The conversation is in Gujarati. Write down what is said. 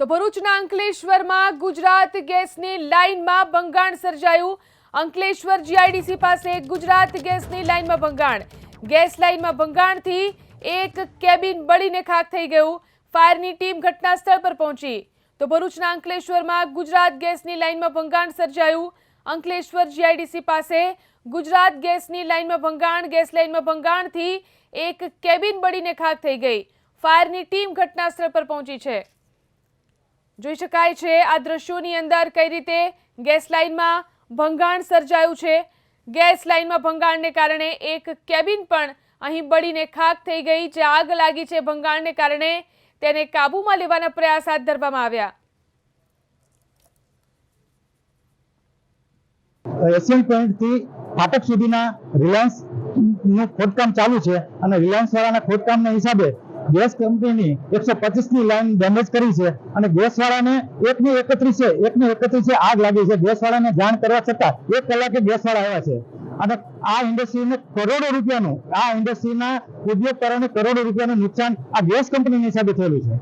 તો ભરૂચના અંકલેશ્વરમાં ગુજરાત ગેસની લાઇનમાં ભંગાણ સર્જાયું. અંકલેશ્વર જીઆઈડીસી પાસે ગુજરાત ગેસની લાઇનમાં ભંગાણ. ગેસ લાઇનમાં ભંગાણથી એક કેબિન બળીને ખાક થઈ ગયું. ફાયરની ટીમ ઘટના સ્થળ પર પહોંચી. તો ભરૂચના અંકલેશ્વરમાં ગુજરાત ગેસની લાઇનમાં ભંગાણ સર્જાયું. અંકલેશ્વર જીઆઈડીસી પાસે ગુજરાત ગેસની લાઇનમાં ભંગાણ, ગેસ લાઇનમાં ભંગાણથી એક કેબિન બળીને ખાક થઈ ગઈ. ફાયરની ટીમ ઘટનાસ્થળ પર પહોંચી છે. જોઈ શકાય છે આ દ્રશ્યોની અંદર કઈ રીતે ગેસ લાઇનમાં ભંગાણ સર્જાયું છે. ગેસ લાઇનમાં ભંગાણને કારણે એક કેબિન પણ અહીં બળીને ખાક થઈ ગઈ. જે આગ લાગી છે ભંગાણને કારણે તેને કાબૂમાં લેવાના પ્રયાસ હાથ ધરવામાં આવ્યા. એશિયન પોઈન્ટથી ફાટક સુધીના રિલાયન્સનું ખોદકામ ચાલુ છે. અને રિલાયન્સ વાળાના ખોદકામના હિસાબે ગેસ કંપનીની એકસો પચીસની લાઈન ડેમેજ કરી છે. અને ગેસ વાળાને એકને એકત્રીસે એકની એકત્રીસે આગ લાગી છે. ગેસવાળાને જાણ કરવા છતાં એક કલાકે ગેસવાળા આવ્યા છે. અને આ ઇન્ડસ્ટ્રીને કરોડો રૂપિયાનું, આ ઇન્ડસ્ટ્રીના ઉદ્યોગ કારણે કરોડો રૂપિયાનું નુકસાન આ ગેસ કંપનીની હિસાબે થયેલું છે.